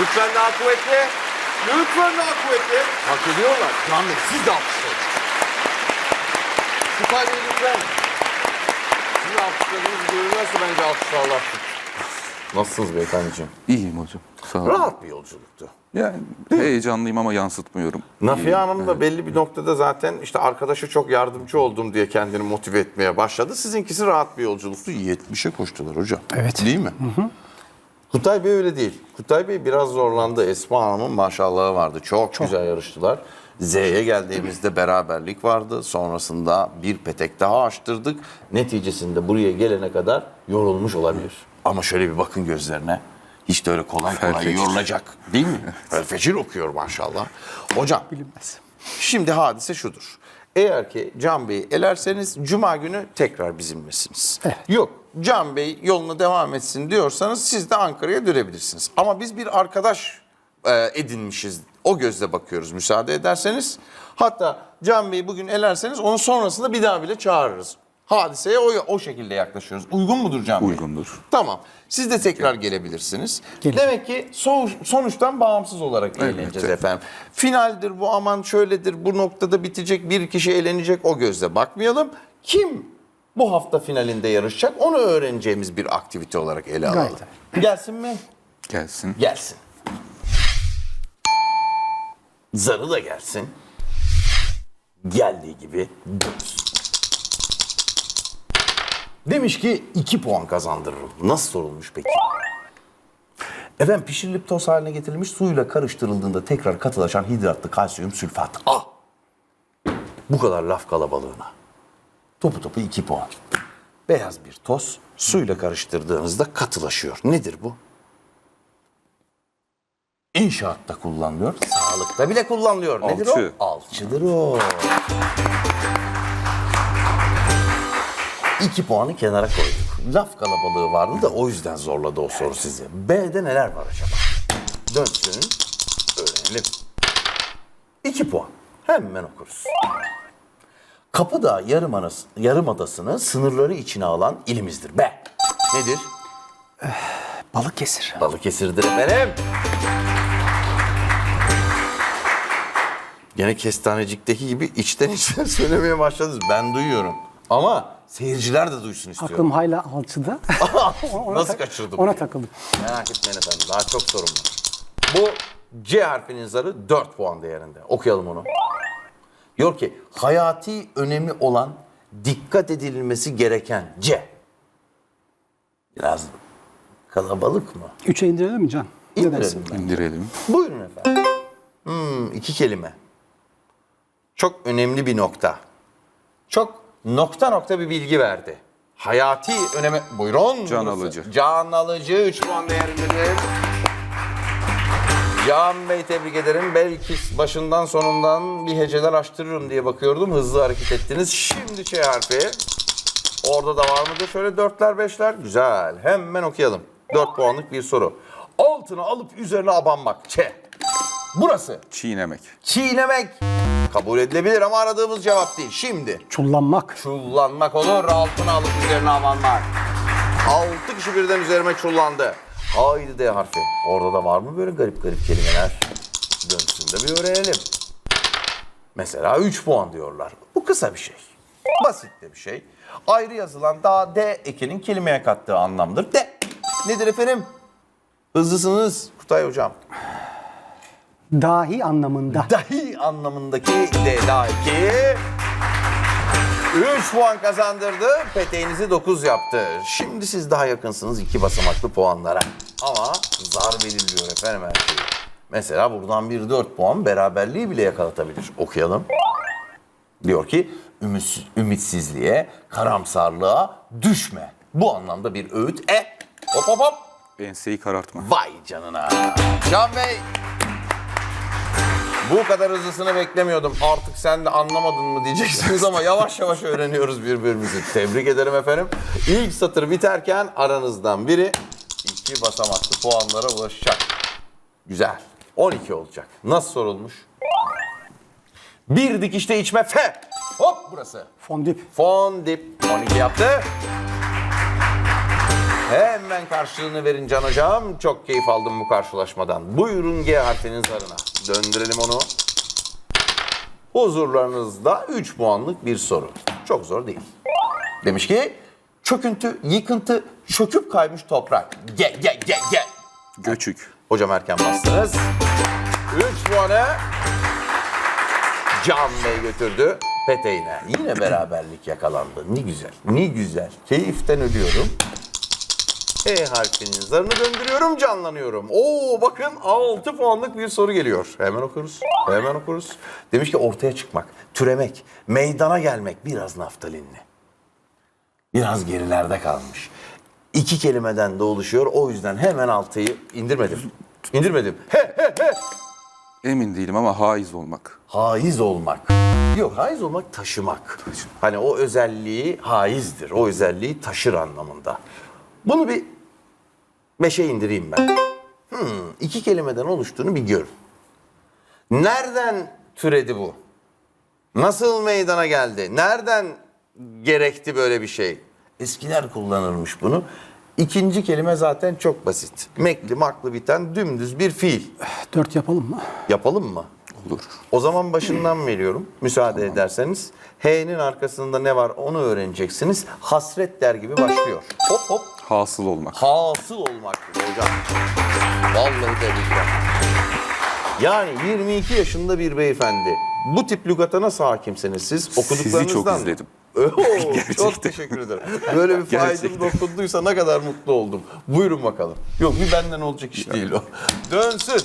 Lütfen daha kuvvetli. Lütfen daha kuvvetli. Hak ediyorlar. Can Bey siz de alkışlayın. Kutay Bey lütfen. Sizin alkışladığınız görülmezse bence alkışlarlar. Nasılsınız beyefendiciğim? İyiyim hocam. Sağ olun. Rahat bir yolculuktu. Yani heyecanlıyım ama yansıtmıyorum. Nafiye Hanım da belli bir noktada zaten işte arkadaşı çok yardımcı oldum diye kendini motive etmeye başladı. Sizinkisi rahat bir yolculuktu. 70'e koştular hocam. Evet. Değil mi? Kutay Bey öyle değil. Kutay Bey biraz zorlandı. Esma Hanım'ın maşallahı vardı. Çok, güzel yarıştılar. Z'ye geldiğimizde beraberlik vardı. Sonrasında bir petek daha açtırdık. Neticesinde buraya gelene kadar yorulmuş olabilir. Ama şöyle bir bakın gözlerine. Hiç de öyle kolay kolay Felfecir. yorulacak değil mi? Felfecir okuyor maşallah. Hocam Bilinmez. Şimdi hadise şudur. Eğer ki Can Bey'i elerseniz Cuma günü tekrar bizimlesiniz. Evet. Yok Can Bey yoluna devam etsin diyorsanız siz de Ankara'ya dönebilirsiniz. Ama biz bir arkadaş e, edinmişiz. O gözle bakıyoruz müsaade ederseniz. Hatta Can Bey'i bugün elerseniz onun sonrasında bir daha bile çağırırız. Hadiseye o, o şekilde yaklaşıyoruz. Uygun mudur Can Bey? Uygundur. Tamam. Siz de tekrar gelebilirsiniz. Gelin. Demek ki so- sonuçtan bağımsız olarak eğleneceğiz efendim. Finaldir bu aman şöyledir bu noktada bitecek bir kişi eğlenecek o gözle bakmayalım. Kim bu hafta finalinde yarışacak onu öğreneceğimiz bir aktivite olarak ele alalım. Gayet Gelsin mi? Gelsin. Gelsin. Zarı da gelsin. Geldiği gibi dönsün. Demiş ki 2 puan kazandırırım. Nasıl sorulmuş peki? Efendim pişirilip toz haline getirilmiş suyla karıştırıldığında tekrar katılaşan hidratlı kalsiyum sülfat. Ah! Bu kadar laf kalabalığına. Topu topu 2 puan. Beyaz bir toz suyla karıştırdığınızda katılaşıyor. Nedir bu? İnşaatta kullanılıyor, sağlıkta bile kullanılıyor. Nedir Alçı. o? Alçıdır o. İki puanı kenara koyduk. Laf kalabalığı vardı da o yüzden zorladı o soru sizi. B'de neler var acaba? Dönsün, öğrenelim. İki puan. Hemen okuruz. Kapıdağ Yarımadası, Yarımadası'nı sınırları içine alan ilimizdir. B. Nedir? Balıkesir. Balıkesir'dir efendim. Gene kestanecikteki gibi içten içten söylemeye başladınız. Ben duyuyorum. Ama seyirciler de duysun istiyorum. Aklım hala alçıda. Ona Nasıl tak- kaçırdım? Ona takıldım. Merak etmeyin efendim. Daha çok sorun var. Bu C harfinin zarı 4 puan değerinde. Okuyalım onu. Diyor ki hayati önemi olan dikkat edilmesi gereken C. Biraz kalabalık mı? Üçe indirelim mi Can? Ne İndirelim ben. İndirelim. Buyurun efendim. Hmm, iki kelime. Çok önemli bir nokta. Çok nokta nokta bir bilgi verdi. Hayati öneme... Buyurun. Can alıcı. Can alıcı 3 puan değerindedir. Can Bey tebrik ederim. Belki başından sonundan bir heceler açtırırım diye bakıyordum. Hızlı hareket ettiniz. Şimdi Ç harfi. Orada da var mıdır? Şöyle dörtler beşler. Güzel. Hemen okuyalım. Dört puanlık bir soru. Altını alıp üzerine abanmak. Ç. Burası. Çiğnemek. Çiğnemek. Kabul edilebilir ama aradığımız cevap değil. Şimdi. Çullanmak. Çullanmak olur. Altını alıp üzerine abanmak. Altı kişi birden üzerime çullandı. Haydi D harfi. Orada da var mı böyle garip garip kelimeler? Dönsün de bir öğrenelim. Mesela 3 puan diyorlar. Bu kısa bir şey. Basit de bir şey. Ayrı yazılan daha D ekinin kelimeye kattığı anlamdır. D. Nedir efendim? Hızlısınız Kutay Hocam. Dahi anlamında. Dahi anlamındaki D daha 2. 3 puan kazandırdı. Peteğinizi 9 yaptı. Şimdi siz daha yakınsınız iki basamaklı puanlara. Ama zar belirliyor efendim her şeyi. Mesela buradan bir 4 puan beraberliği bile yakalatabilir. Okuyalım. Diyor ki ümits- ümitsizliğe, karamsarlığa düşme. Bu anlamda bir öğüt. E hop hop hop. Enseyi karartma. Vay canına. Can Bey. Bu kadar hızlısını beklemiyordum. Artık sen de anlamadın mı diyeceksiniz ama yavaş yavaş öğreniyoruz birbirimizi. Tebrik ederim efendim. İlk satır biterken aranızdan biri iki basamaklı puanlara ulaşacak. Güzel. 12 olacak. Nasıl sorulmuş? Bir dikişte içme F. Hop burası. Fondip. Fondip 12 yaptı. Hemen karşılığını verin Can Hocam. Çok keyif aldım bu karşılaşmadan. Buyurun G harfinin zarına. Döndürelim onu. Huzurlarınızda 3 puanlık bir soru. Çok zor değil. Demiş ki çöküntü, yıkıntı, çöküp kaymış toprak. Ge, ge, ge, ge. Göçük. Hocam erken bastınız. 3 puanı Can Bey götürdü peteğine. Yine beraberlik yakalandı. Ne güzel, ne güzel. Keyiften ölüyorum. E harfinin zarını döndürüyorum, canlanıyorum. Oo bakın 6 puanlık bir soru geliyor. Hemen okuruz, hemen okuruz. Demiş ki ortaya çıkmak, türemek, meydana gelmek biraz naftalinli. Biraz gerilerde kalmış. İki kelimeden de oluşuyor. O yüzden hemen altıyı indirmedim. İndirmedim. He he he. Emin değilim ama haiz olmak. Haiz olmak. Yok haiz olmak taşımak. Hani o özelliği haizdir. O özelliği taşır anlamında. Bunu bir beşe indireyim ben. Hmm, iki kelimeden oluştuğunu bir gör. Nereden türedi bu? Nasıl meydana geldi? Nereden gerekti böyle bir şey? Eskiler kullanırmış bunu. İkinci kelime zaten çok basit. Mekli maklı biten dümdüz bir fiil. Dört yapalım mı? Yapalım mı? Olur. O zaman başından veriyorum. Müsaade ederseniz. H'nin arkasında ne var onu öğreneceksiniz. Hasret der gibi başlıyor. Hop hop. Hasıl olmak. Hasıl olmak hocam. Vallahi tebrikler. Yani 22 yaşında bir beyefendi. Bu tip lügata nasıl hakimsiniz siz? Okuduklarınızdan Sizi çok mı? izledim. Oo, çok teşekkür ederim. Böyle bir faydam dokunduysa ne kadar mutlu oldum. Buyurun bakalım. Yok bir benden olacak iş değil o. Dönsün.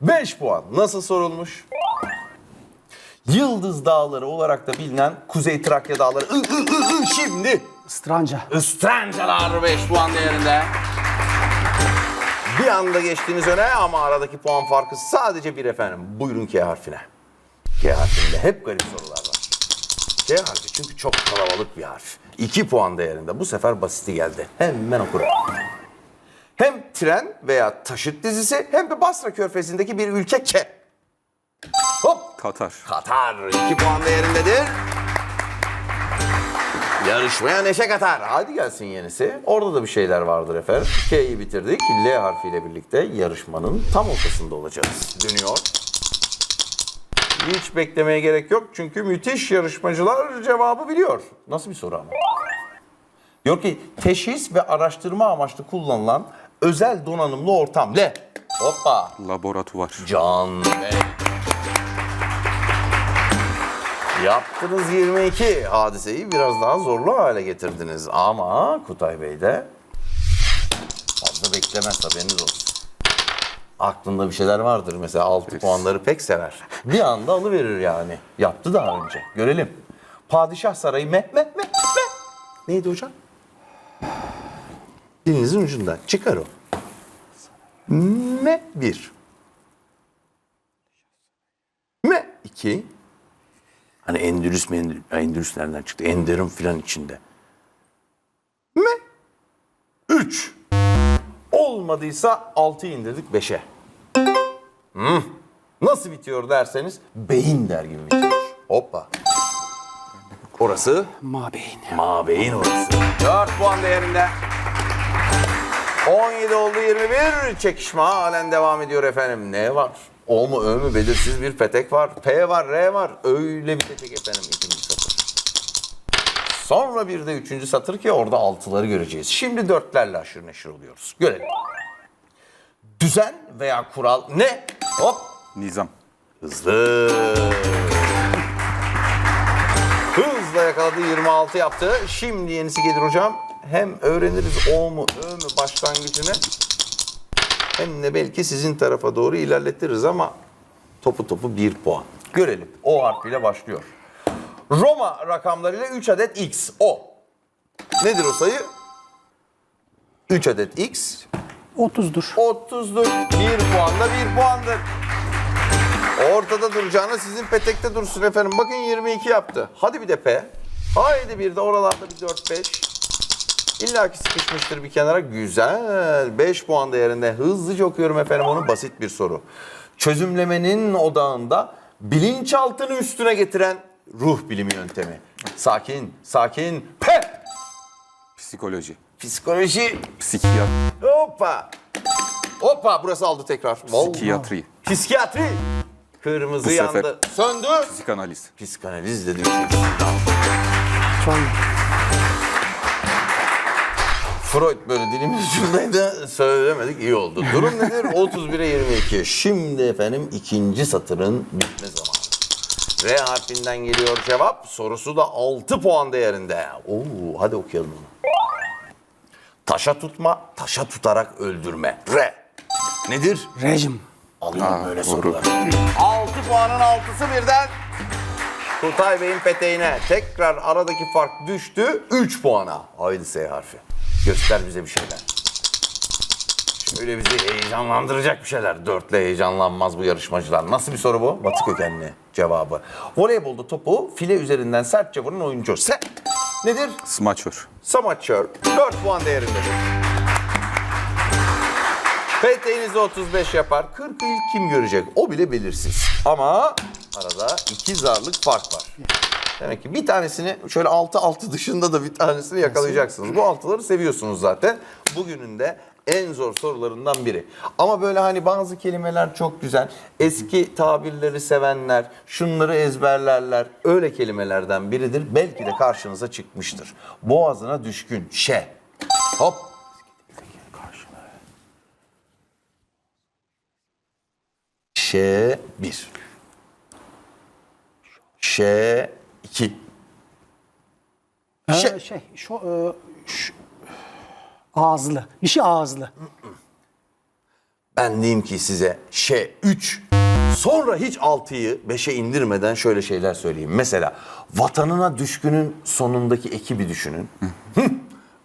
5 puan. Nasıl sorulmuş? Yıldız Dağları olarak da bilinen Kuzey Trakya Dağları. I, I, I, I, şimdi Stranca. Istrancalar 5 puan değerinde. Bir anda geçtiğiniz öne ama aradaki puan farkı sadece bir efendim. Buyurun K harfine. K harfinde hep garip sorular var. K harfi çünkü çok kalabalık bir harf. 2 puan değerinde. Bu sefer basiti geldi. Hemen okurum. Hem tren veya taşıt dizisi hem de Basra Körfezi'ndeki bir ülke K. Hop Katar. Katar 2 puan değerindedir. Yarışmaya neşe katar. Hadi gelsin yenisi. Orada da bir şeyler vardır efendim. K'yi bitirdik. L harfiyle birlikte yarışmanın tam ortasında olacağız. Dönüyor. Hiç beklemeye gerek yok. Çünkü müthiş yarışmacılar cevabı biliyor. Nasıl bir soru ama? Diyor ki teşhis ve araştırma amaçlı kullanılan özel donanımlı ortam. L. Hoppa. Laboratuvar. Can Bey. Yaptınız 22. Hadiseyi biraz daha zorlu hale getirdiniz. Ama Kutay Bey de fazla beklemez haberiniz olsun. Aklında bir şeyler vardır. Mesela 6 puanları pek sever. Bir anda alıverir yani. Yaptı daha önce. Görelim. Padişah Sarayı me me me me. Neydi hocam? Dilinizin ucunda. Çıkar o. Me bir. Me iki. Hani Endülüs mi Endülüs, Endülüs nereden çıktı? Enderun filan içinde. Me üç. Olmadıysa altı indirdik beşe. Hmm. Nasıl bitiyor derseniz beyin der gibi bitiyor. Hoppa. Orası Mabeyin. Mabeyin orası. 4 puan değerinde. 17 oldu 21. Çekişme halen devam ediyor efendim. Ne var? O mu Ö mü belirsiz bir petek var. P var R var. Öyle bitecek efendim ikinci satır. Sonra bir de üçüncü satır ki orada altıları göreceğiz. Şimdi dörtlerle aşırı neşir oluyoruz. Görelim. Düzen veya kural ne? Hop Nizam. Hızlı. Hızla yakaladı 26 yaptı. Şimdi yenisi gelir hocam. Hem öğreniriz o mu ö mü başlangıcını. Hem de belki sizin tarafa doğru ilerletiriz ama topu topu 1 puan. Görelim. O harfiyle başlıyor. Roma rakamlarıyla 3 adet x. O. Nedir o sayı? 3 adet x 30'dur. 30'dur. 1 puan da 1 puandır. Ortada duracağına sizin petekte dursun efendim. Bakın 22 yaptı. Hadi bir de P. Haydi bir de oralarda bir 4-5. İlla ki sıkışmıştır bir kenara. Güzel. 5 puan değerinde. Hızlıca okuyorum efendim onu. Basit bir soru. Çözümlemenin odağında bilinçaltını üstüne getiren ruh bilimi yöntemi. Sakin, sakin. P. Psikoloji. Psikoloji. Psikiyat Hoppa. Hoppa burası aldı tekrar. Vallahi. psikiyatri. Psikiyatri. Kırmızı Bu sefer- yandı. Söndü. Psikanaliz. Psikanaliz de düşüyor. Freud böyle dilimin ucundaydı. Söylemedik iyi oldu. Durum nedir? 31'e 22. Şimdi efendim ikinci satırın bitme zamanı. R harfinden geliyor cevap. Sorusu da 6 puan değerinde. Oo, hadi okuyalım onu. Taşa tutma, taşa tutarak öldürme. R. Nedir? rejim. Alayım böyle doğru. soruları. 6 puanın altısı birden. Kutay Bey'in peteğine tekrar aradaki fark düştü 3 puana. Haydi S harfi. Göster bize bir şeyler. Şöyle bizi heyecanlandıracak bir şeyler. Dörtle heyecanlanmaz bu yarışmacılar. Nasıl bir soru bu? Batı kökenli cevabı. Voleybolda topu file üzerinden sertçe vuran oyuncu. Se. Nedir? Smaçör. Samaçör 4 puan değerindedir. PT'nizi 35 yapar. 40'ı ilk kim görecek? O bile belirsiz. Ama arada iki zarlık fark var. Demek ki bir tanesini şöyle 6-6 dışında da bir tanesini yakalayacaksınız. Bu altıları seviyorsunuz zaten. Bugünün de en zor sorularından biri. Ama böyle hani bazı kelimeler çok güzel. Eski tabirleri sevenler, şunları ezberlerler. Öyle kelimelerden biridir. Belki de karşınıza çıkmıştır. Boğazına düşkün, şe. Hop. Şe 1. Şe 2. Ee, Şey- şey, şu, e, şu- ağızlı. Bir şey ağızlı. Ben diyeyim ki size şey 3 sonra hiç 6'yı 5'e indirmeden şöyle şeyler söyleyeyim. Mesela vatanına düşkünün sonundaki eki bir düşünün.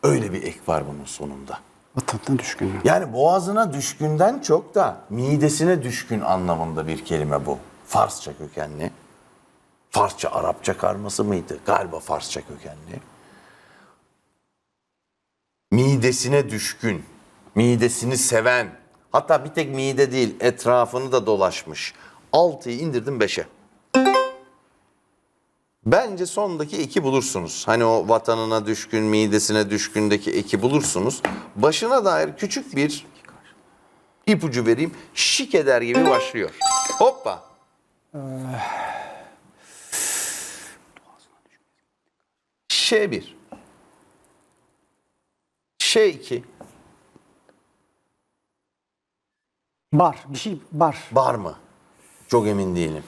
Öyle bir ek var bunun sonunda. Vatanına düşkün. Yani boğazına düşkünden çok da midesine düşkün anlamında bir kelime bu. Farsça kökenli. Farsça Arapça karması mıydı? Galiba Farsça kökenli. Midesine düşkün, midesini seven, hatta bir tek mide değil etrafını da dolaşmış. Altıyı indirdim beşe. Bence sondaki eki bulursunuz. Hani o vatanına düşkün, midesine düşkündeki eki bulursunuz. Başına dair küçük bir ipucu vereyim. Şik eder gibi başlıyor. Hoppa. Ş bir. Ş iki. Bar. Bir şey bar. Var mı? Çok emin değilim.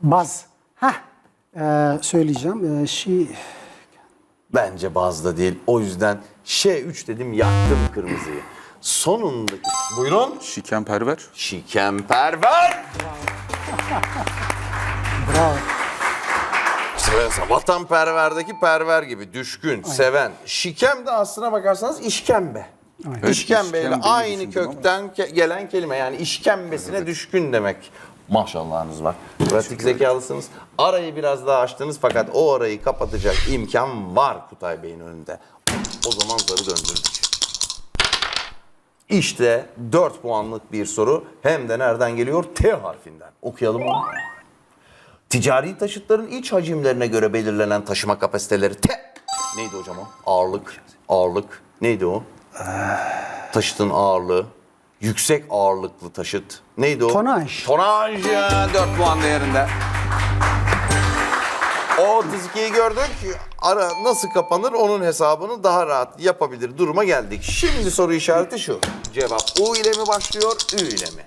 Baz. Heh. Ee, söyleyeceğim. Ee, şey, Bence bazda değil. O yüzden Ş3 dedim yaktım kırmızıyı. Sonundaki... Buyurun. Şikenperver. Şikemperver. bravo. Vatanperverdeki perver gibi düşkün, seven. Şikem de aslına bakarsanız işkembe. Evet, İşkembeyle işkembeyi aynı düşündüm kökten ke- gelen kelime yani işkembesine düşkün demek. Maşallahınız var. Pratik zekalısınız. Arayı biraz daha açtınız fakat o arayı kapatacak imkan var Kutay Bey'in önünde. O zaman zarı döndürdük. İşte 4 puanlık bir soru hem de nereden geliyor? T harfinden. Okuyalım onu. Ticari taşıtların iç hacimlerine göre belirlenen taşıma kapasiteleri T. Neydi hocam o? Ağırlık. Ağırlık. Neydi o? Taşıtın ağırlığı. Yüksek ağırlıklı taşıt. Neydi o? Tonaj. Tonaj. 4 puan değerinde. O 32'yi gördük. Ara nasıl kapanır onun hesabını daha rahat yapabilir duruma geldik. Şimdi soru işareti şu. Cevap U ile mi başlıyor, Ü ile mi?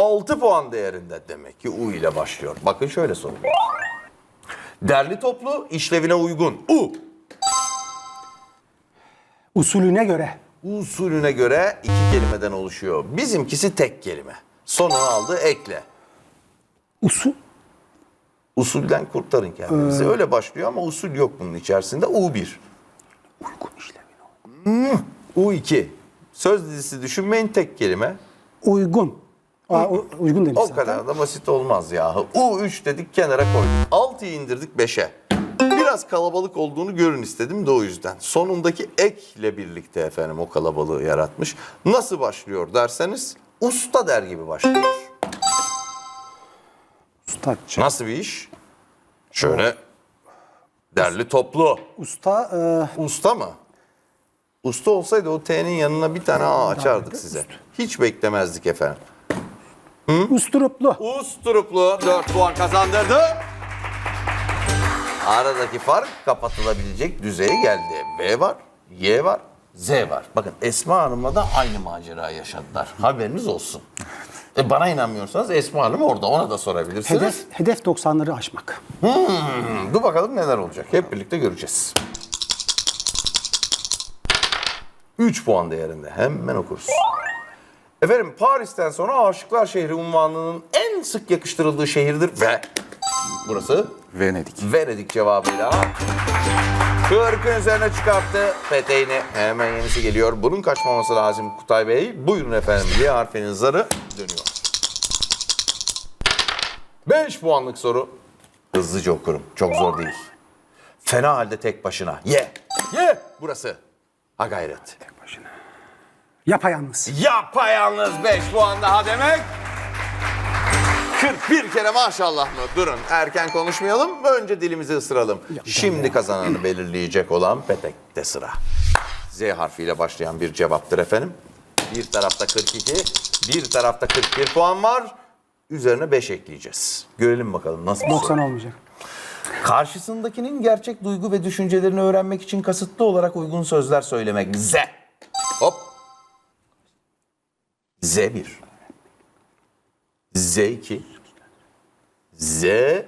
6 puan değerinde demek ki U ile başlıyor. Bakın şöyle soruluyor. Derli toplu, işlevine uygun. U. Usulüne göre. Usulüne göre iki kelimeden oluşuyor. Bizimkisi tek kelime. Sonunu aldı ekle. Usul. Usulden kurtarın kendinizi. Öyle başlıyor ama usul yok bunun içerisinde. U1. Uygun işlevine. U2. Söz dizisi düşünmeyin tek kelime. Uygun. Aa, u- uygun demiş O zaten. kadar da basit olmaz yahu. U3 dedik kenara koyduk. 6'yı indirdik 5'e. Biraz kalabalık olduğunu görün istedim de o yüzden. Sonundaki ekle birlikte efendim o kalabalığı yaratmış. Nasıl başlıyor derseniz usta der gibi başlıyor. Ustaçı. Nasıl bir iş? Şöyle derli toplu. Usta. e, Usta mı? Usta olsaydı o T'nin yanına bir tane A açardık size. Hiç beklemezdik efendim. Usturuplu. Usturuplu 4 puan kazandırdı. Aradaki fark kapatılabilecek düzeye geldi. B var, Y var, Z var. Bakın Esma Hanım'la da aynı macera yaşadılar. Haberiniz olsun. E bana inanmıyorsanız Esma Hanım orada ona da sorabilirsiniz. Hedef, hedef 90'ları aşmak. Dur bakalım neler olacak. Hep birlikte göreceğiz. 3 puan değerinde. Hemen okuruz. Efendim Paris'ten sonra Aşıklar Şehri unvanının en sık yakıştırıldığı şehirdir ve burası Venedik. Venedik cevabıyla 40'ın üzerine çıkarttı. Peteğini hemen yenisi geliyor. Bunun kaçmaması lazım Kutay Bey. Buyurun efendim. Y harfinin zarı dönüyor. 5 puanlık soru. Hızlıca okurum. Çok zor değil. Fena halde tek başına. Ye. Ye. Burası. Ha gayret. Yapayalnız. Yapayalnız 5 puan daha demek. 41 kere maşallah mı? Durun erken konuşmayalım. Önce dilimizi ısıralım. Şimdi kazananı belirleyecek olan Petek'te sıra. Z harfiyle başlayan bir cevaptır efendim. Bir tarafta 42, bir tarafta 41 puan var. Üzerine 5 ekleyeceğiz. Görelim bakalım nasıl bir 90 soru. olmayacak. Karşısındakinin gerçek duygu ve düşüncelerini öğrenmek için kasıtlı olarak uygun sözler söylemek. Z. Z1. Z2. Z3.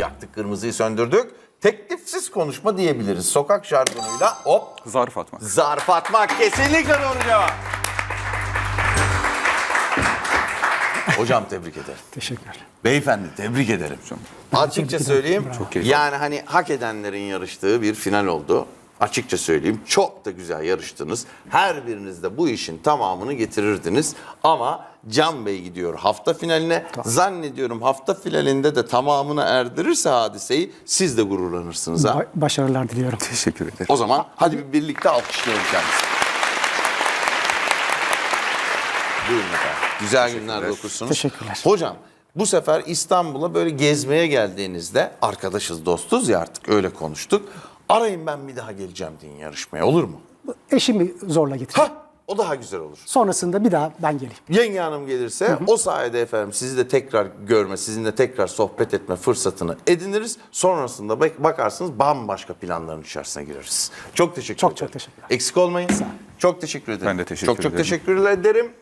Yaktık kırmızıyı söndürdük. Teklifsiz konuşma diyebiliriz. Sokak jargonuyla hop. Zarf atmak. Zarf atmak kesinlikle doğru cevap. Hocam tebrik ederim. Teşekkürler. Beyefendi tebrik ederim. Açıkça söyleyeyim. Çok keyifli. yani hani hak edenlerin yarıştığı bir final oldu. Açıkça söyleyeyim çok da güzel yarıştınız. Her biriniz de bu işin tamamını getirirdiniz. Ama Can Bey gidiyor hafta finaline. Zannediyorum hafta finalinde de tamamını erdirirse hadiseyi siz de gururlanırsınız ha. Ba- başarılar diliyorum. Teşekkür ederim. O zaman hadi bir birlikte alkışlayalım kendisini. Buyurun efendim. Güzel günlerde okursunuz. Teşekkürler. Hocam bu sefer İstanbul'a böyle gezmeye geldiğinizde arkadaşız dostuz ya artık öyle konuştuk. Arayın ben bir daha geleceğim deyin yarışmaya olur mu? Eşimi zorla getireceğim. Ha o daha güzel olur. Sonrasında bir daha ben geleyim. Yenge Hanım gelirse o sayede efendim sizi de tekrar görme, sizinle tekrar sohbet etme fırsatını ediniriz. Sonrasında bak- bakarsınız bambaşka planların içerisine gireriz. Çok teşekkür Çok ederim. çok teşekkürler. Eksik olmayın. Çok teşekkür ederim. Ben de teşekkür çok, Çok ederim. teşekkür ederim.